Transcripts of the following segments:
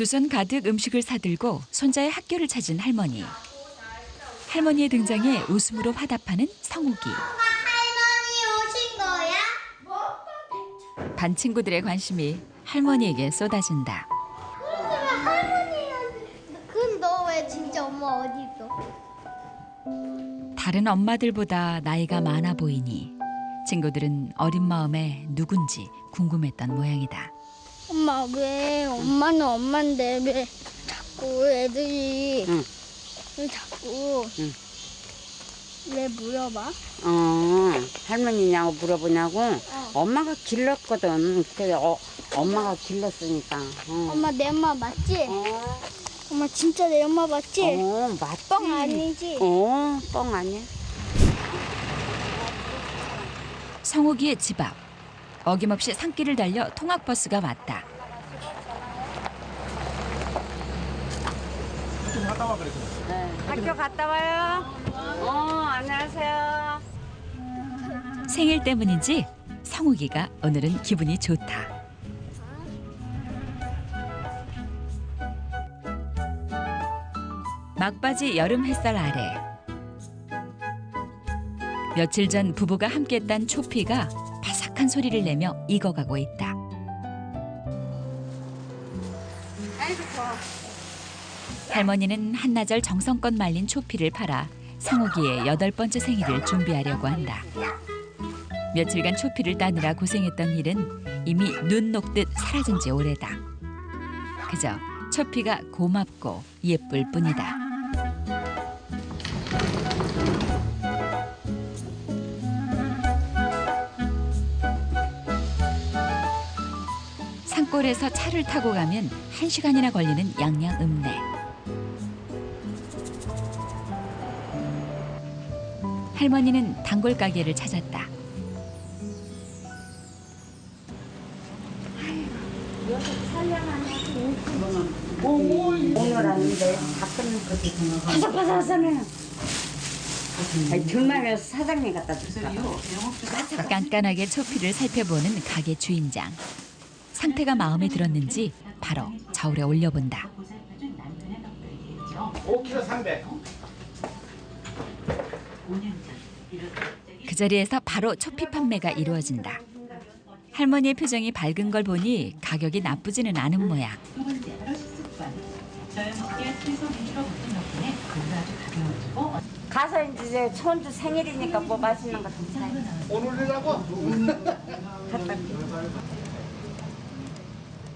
두 손 가득 음식을 사들고 손자의 학교를 찾은 할머니. 할머니의 등장에 웃음으로 화답하는 성욱이. 할머니 오신 거야? 반 친구들의 관심이 할머니에게 쏟아진다. 그러면 할머니한테 그럼 너왜 진짜 엄마 어디 있어? 다른 엄마들보다 나이가 많아 보이니 친구들은 어린 마음에 누군지 궁금했던 모양이다. 엄마 왜 엄마는 엄마인데 왜 자꾸 애들이 응. 왜 자꾸 응. 왜 물어봐? 어, 할머니냐고 물어보냐고? 엄마가 길렀거든. 그래, 어, 엄마가 길렀으니까. 어. 엄마 내 엄마 맞지? 어, 엄마 진짜 내 엄마 맞지? 어, 맞지? 뻥 아니지? 어, 뻥 아니야. 성욱이의 집 앞. 어김없이 산길을 달려 통학버스가 왔다. 네. 학교 갔다 와요. 어, 안녕하세요. 생일 때문인지 성욱이가 오늘은 기분이 좋다. 막바지 여름 햇살 아래 며칠 전 부부가 함께 딴 초피가 바삭한 소리를 내며 익어가고 있다. 할머니는 한나절 정성껏 말린 초피를 팔아 성욱이의 여덟 번째 생일을 준비하려고 한다. 며칠간 초피를 따느라 고생했던 일은 이미 눈 녹듯 사라진 지 오래다. 그저 초피가 고맙고 예쁠 뿐이다. 산골에서 차를 타고 가면 한시간이나 걸리는 양양 읍내. 할머니는 단골 가게를 찾았다. 깐깐하게 초피를 살펴보는 가게 주인장. 상태가 마음에 들었는지 바로 저울에 올려본다. 5kg 300. 그 자리에서 바로 초피 판매가 이루어진다. 할머니의 표정이 밝은 걸 보니 가격이 나쁘지는 않은 모양. 가서 이제 손주 생일이니까 뭐 맛있는 거좀 사요. 오늘 내라고?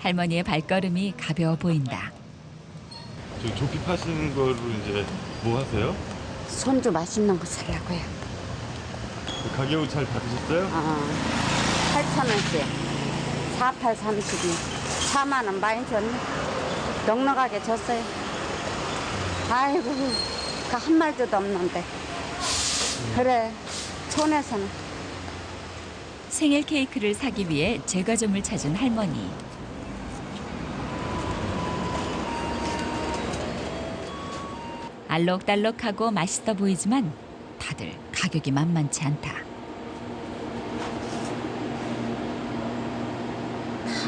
할머니의 발걸음이 가벼워 보인다. 저 조끼 파시는 거로 이제 뭐 하세요? 손주 맛있는 거 사려고요. 그 가격을 잘 받으셨어요? 어, 8천 원씩. 48, 32. 4만 원 많이 줬네. 넉넉하게 줬어요. 아이고, 그한 마리도 없는데. 그래, 촌에서는. 생일 케이크를 사기 위해 제과점을 찾은 할머니. 알록달록하고 맛있어 보이지만 다들 가격이 만만치 않다. 다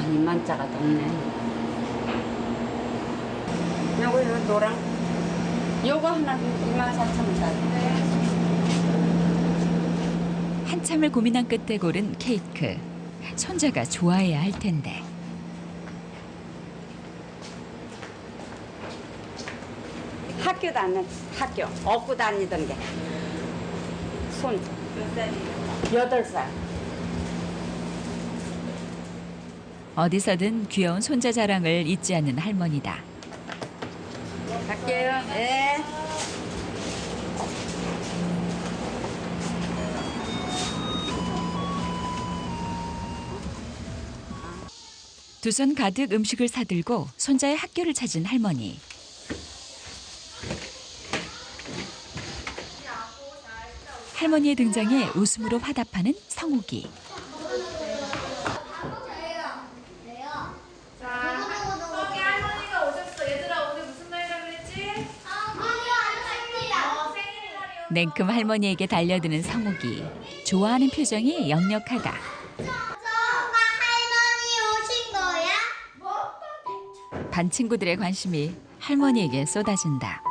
2만짜가 넘네. 요거, 요 노랑. 요거 하나 2만 4천 원짜리. 한참을 고민한 끝에 고른 케이크. 손자가 좋아해야 할 텐데. 학교 다녔 학교 업고 다니던 게 손. 몇 살이요? 여덟 살. 어디서든 귀여운 손자 자랑을 잊지 않는 할머니다. 갈게요. 네. 두손 가득 음식을 사들고 손자의 학교를 찾은 할머니. 할머니의 등장에 웃음으로 화답하는 성욱이. 어. 냉큼 할머니에게 달려드는 성욱이. 좋아하는 표정이 역력하다. 엄마 할머니 오신 거야? 반 친구들의 관심이 할머니에게 쏟아진다.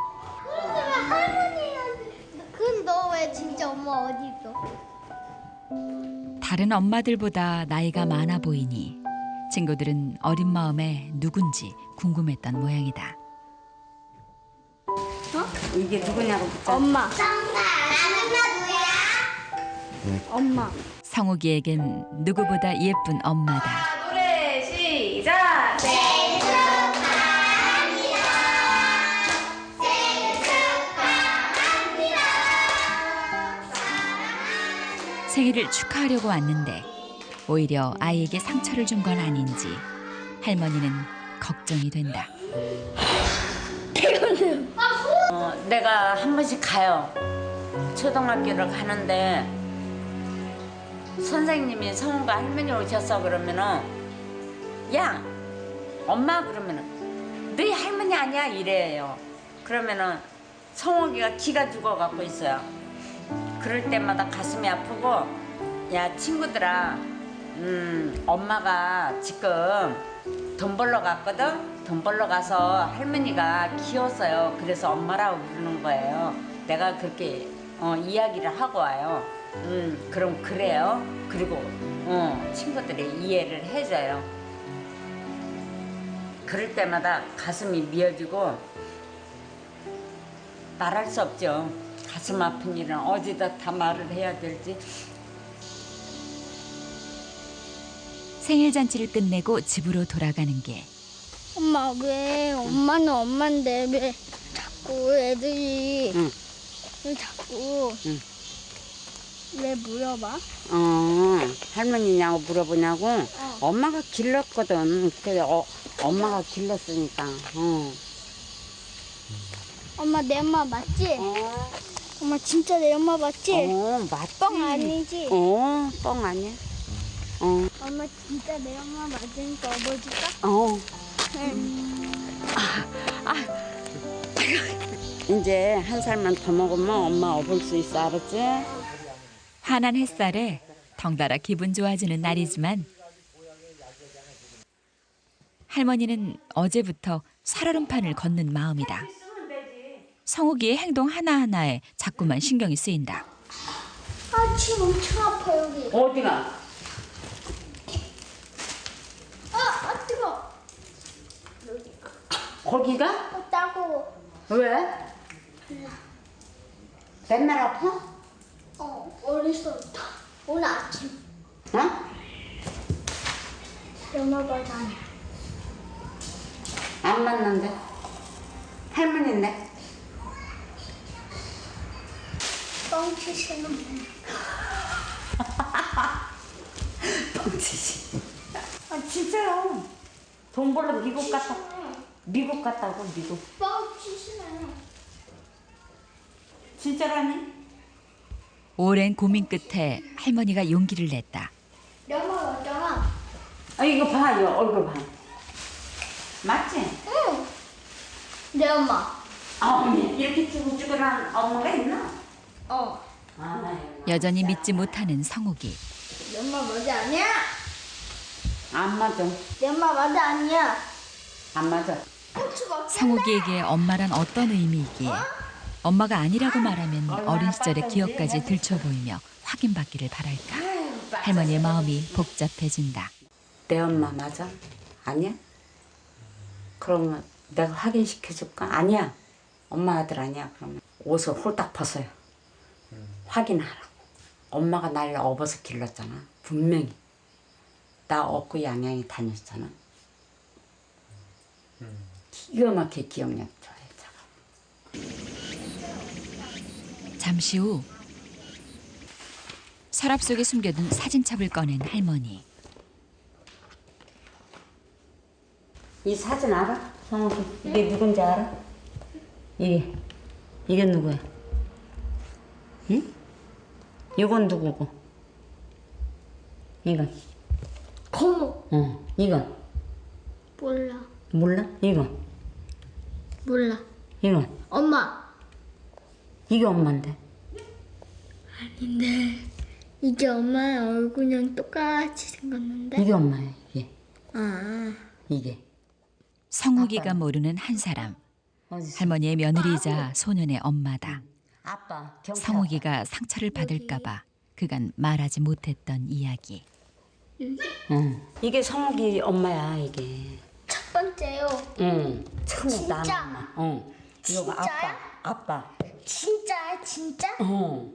근데 왜 할머니한테 근너 왜 진짜 엄마 어디 있어? 다른 엄마들보다 나이가 많아 보이니 친구들은 어린 마음에 누군지 궁금했던 모양이다. 이게 누구냐고 묻자. 엄마. 나는 누구야? 엄마. 성욱이에겐 누구보다 예쁜 엄마다. 생일을 축하하려고 왔는데 오히려 아이에게 상처를 준 건 아닌지 할머니는 걱정이 된다. 어, 내가 한 번씩 가요. 초등학교를 가는데 선생님이 성우가 할머니 오셨어 그러면은 야 엄마 그러면은 너희 할머니 아니야 이래요. 그러면은 성욱이가 기가 죽어갖고 있어요. 그럴 때마다 가슴이 아프고 야 친구들아 음 엄마가 지금 돈 벌러 갔거든. 돈 벌러 가서 할머니가 키웠어요. 그래서 엄마라고 부르는 거예요. 내가 그렇게 어, 이야기를 하고 와요. 음, 그럼 그래요. 그리고 어, 친구들이 이해를 해줘요. 그럴 때마다 가슴이 미어지고 말할 수 없죠. 가슴 아픈 일은 어디다 다 말을 해야 될지. 생일 잔치를 끝내고 집으로 돌아가는 게 엄마 왜 엄마는 엄마인데 왜 자꾸 애들이 응. 왜 자꾸 응. 왜 물어봐? 어, 할머니냐고 물어보냐고? 엄마가 길렀거든. 그래, 어, 엄마가 길렀으니까. 어. 엄마 내 엄마 맞지? 어, 엄마 진짜 내 엄마 맞지? 어 맞지? 뻥 아니지? 어, 뻥 아니야? 어, 엄마 진짜 내 엄마 맞으니까 업어줄까? 어. 응. 이제 한 살만 더 먹으면 엄마 업을 수 있어, 알았지? 환한 햇살에 덩달아 기분 좋아지는 날이지만 할머니는 어제부터 살얼음판을 걷는 마음이다. 성욱이의 행동 하나하나에 자꾸만 신경이 쓰인다. 아 지금 엄청 아파 여기. 어디가? 아, 아 뜨거. 거기가? 어, 따가워. 왜? 맨날 아파? 어때 오늘 아침 어? 연어가 다녀. 안 맞는데? 할머니인데? 뻥치시는 분. 뻥치지. 아, 진짜요. 돈 벌러 미국 갔다, 미국 갔다고, 미국. 뻥치시네. 진짜라니? 오랜 고민 끝에 할머니가 용기를 냈다. 연어 왔잖아. 아, 이거 봐, 이거 얼굴 봐. 맞지? 응. 내 엄마. 아, 어머니, 이렇게 쭈글쭈글한 엄마가 있나? 어. 아, 여전히 믿지 못하는 성욱이 내 엄마 맞아 아니야? 안 맞아. 내 엄마 맞아 아니야? 안 맞아. 성욱이에게 엄마란 어떤 의미이기에 엄마가 아니라고 말하면 어린 시절의 기억까지 들춰 보이며 확인받기를 바랄까. 할머니의 마음이 복잡해진다. 내 엄마 맞아? 아니야? 그러면 내가 확인시켜줄까? 아니야. 엄마 아들 아니야. 그러면 옷을 홀딱 벗어요. 확인하라고. 엄마가 날 업어서 길렀잖아. 분명히. 나 업고 양양에 다녔잖아. 기가 막히게 기억력 좋아해. 제가. 잠시 후 서랍 속에 숨겨둔 사진첩을 꺼낸 할머니. 이 사진 알아? 성욱이 이게 누군지 알아? 이게 이게 누구야? 응? 이건 누구고? 이건 고모. 어 이건 몰라. 몰라? 이건 몰라. 이건 엄마. 이게 엄마인데 근데 이게 엄마의 얼굴이랑 똑같이 생겼는데. 이게 엄마야 이게 아. 이게 성욱이가? 모르는 한 사람. 어디서? 할머니의 며느리이자 소년의 엄마다. 아빠 경찰. 성욱이가 상처를 받을까봐 그간 말하지 못했던 이야기. 응. 이게 성욱이 엄마야 이게. 첫 번째요. 응. 처음에 진짜? 엄마. 응. 이거 아빠. 진짜야? 아빠. 진짜야 진짜? 어.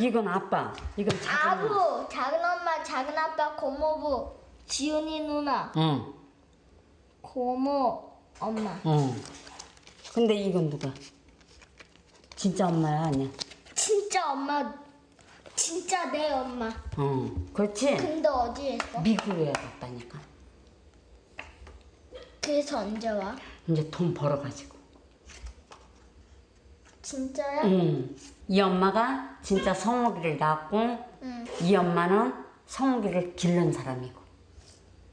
이건 아빠. 이건 작은 엄마. 아부, 작은 엄마, 작은 아빠, 고모부, 지훈이 누나, 응. 고모, 엄마. 어. 근데 이건 누가? 진짜 엄마야 아니야? 진짜 엄마, 진짜 내 엄마. 어. 그렇지. 근데 어디에 있어? 미국에 갔다니까. 그래서 언제 와? 이제 돈 벌어가지고. 진짜야? 응. 이 엄마가 진짜 성욱이를 낳았고 응. 이 엄마는 성욱이를 기른 사람이고.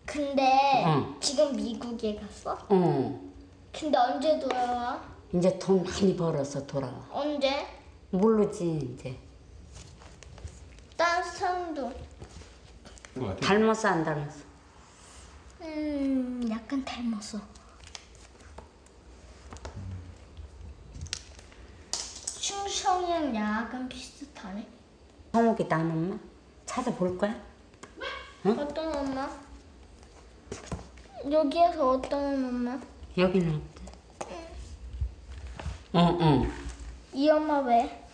근데 응. 지금 미국에 갔어? 어. 근데 언제 돌아와? 이제 돈 많이 벌어서 돌아와. 언제? 모르지 이제. 딴 같아. 닮았어 안 닮았어? 음, 약간 닮았어. 충성이랑 약간 비슷하네. 성욱이 낳은 엄마? 찾아볼 거야? 어떤 엄마? 여기에서 어떤 엄마? 여기는. 응, 응. 이 엄마 왜?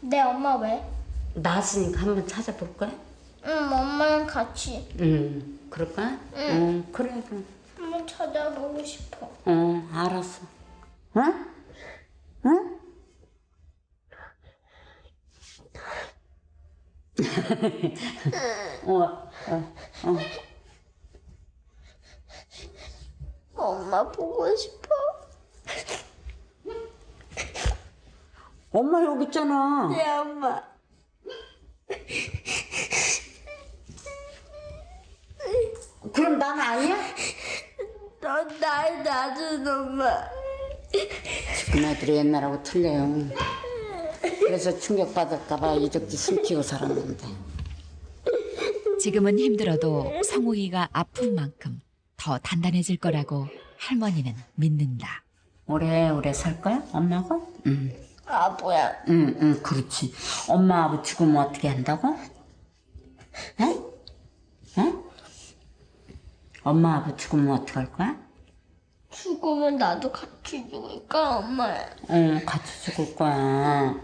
내 엄마 왜? 낳았으니까 한번 찾아볼 거야? 응, 엄마랑 같이 응. 그럴까? 응. 그래, 그럼. 한번 찾아보고 싶어. 어, 알았어. 응? 응? 어, 어, 어. 엄마 보고 싶어. 엄마 여기 있잖아. 내 엄마. 그럼 난 아니야? 넌날 놔준 엄마. 지금 애들이 옛날하고 틀려요. 그래서 충격받을까봐 이적지 숨기고 살았는데. 지금은 힘들어도 성욱이가 아픈 만큼 더 단단해질 거라고 할머니는 믿는다. 오래오래 살 거야? 엄마가? 응. 아보야. 응, 응, 그렇지. 엄마 아버 죽으면 어떻게 한다고? 응? 응? 엄마 아버 죽으면 어떻게 할 거야? 죽으면 나도 같이 죽을까 엄마야. 응, 같이 죽을 거야.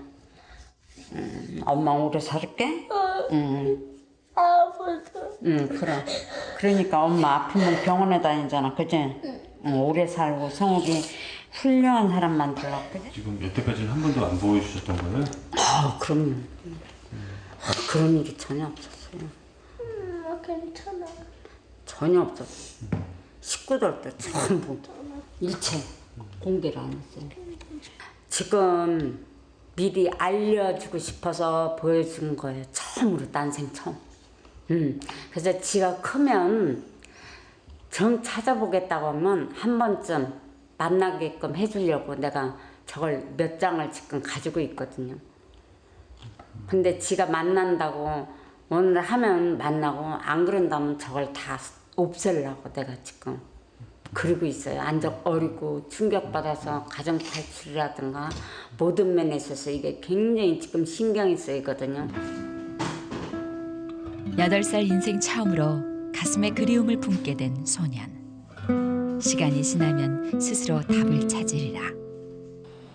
응, 엄마 오래 살게? 응, 아버도. 응, 그래. 그러니까 엄마 아프면 병원에 다니잖아, 그지? 응, 오래 살고 성욱이 훌륭한 사람 만들라고, 그지? 지금 여태까지는 한 번도 안 보여주셨던 거예요? 아, 그럼요. 아, 그런 일이 전혀 없었어요. 엄마 괜찮아. 전혀 없었어. 식구들도 전부 일체 공개를 안 했어요. 지금 미리 알려주고 싶어서 보여준 거예요. 처음으로 난생 처음. 음, 그래서 지가 크면 정 찾아보겠다고 하면 한 번쯤 만나게끔 해주려고 내가 저걸 몇 장을 지금 가지고 있거든요. 근데 지가 만난다고 오늘 하면 만나고 안 그런다면 저걸 다 없애려고 내가 지금 그러고 있어요. 안적 어리고 충격받아서 가정 탈출이라든가 모든 면에 있어서 이게 굉장히 지금 신경이 쓰이거든요. 여덟 살 인생 처음으로 가슴에 그리움을 품게 된 소년. 시간이 지나면 스스로 답을 찾으리라.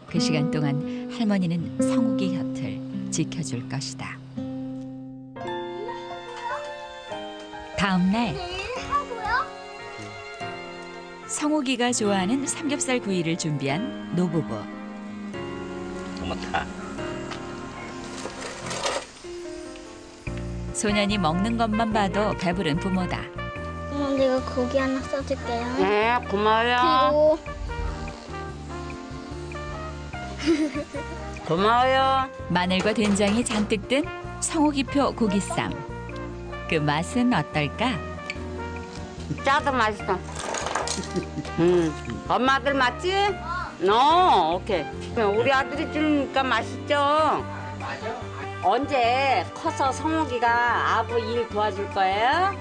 그 시간 동안 할머니는 성욱이 곁을 지켜줄 것이다. 다음 날 내일 하고요? 성욱이가 좋아하는 삼겹살 구이를 준비한 노부부. 소년이 먹는 것만 봐도 배부른 부모다. 고기 하나 써줄게요. 네, 고마워요. 그리고 고마워요. 마늘과 된장이 잔뜩 든 성욱이표 고기쌈. 그 맛은 어떨까? 짜도 맛있어. 음, 엄마 아들 맞지? 어, 오케이. 우리 아들이 주니까 맛있죠? 언제 커서 성욱이가 아부 일 도와줄 거예요?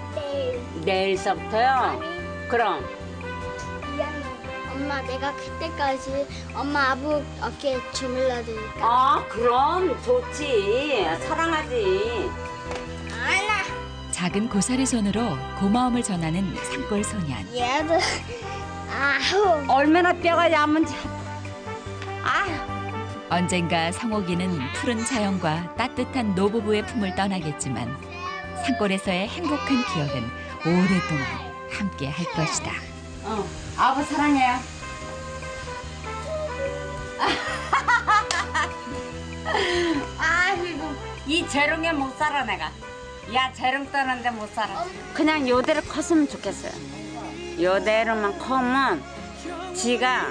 내일 내일서부터요? 그럼. 엄마 내가 그때까지 엄마 아부 어깨에 주물러 드릴까? 아 그럼 좋지. 사랑하지. 작은 고사리 손으로 고마움을 전하는 산골 소년. 얘도 아우. 얼마나 뼈가 얇은지. 아. 언젠가 성옥이는 푸른 자연과 따뜻한 노부부의 품을 떠나겠지만 산골에서의 행복한 기억은 오랫동안 함께 할 것이다. 어, 아부 사랑해요. 아이고 이 재롱에 못 살아 내가. 야 재롱 떠는데 못 살아. 그냥 요대로 컸으면 좋겠어요. 요대로만 커면 지가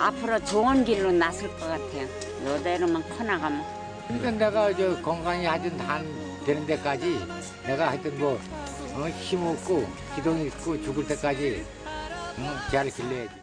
앞으로 좋은 길로 났을 것 같아요. 요대로만 커나가면. 그러니까 내가 저 건강히 하여튼 한 되는 데까지 내가 하여튼 뭐 어, 힘 없고 기동 있고 죽을 때까지 어, 잘 길러야지.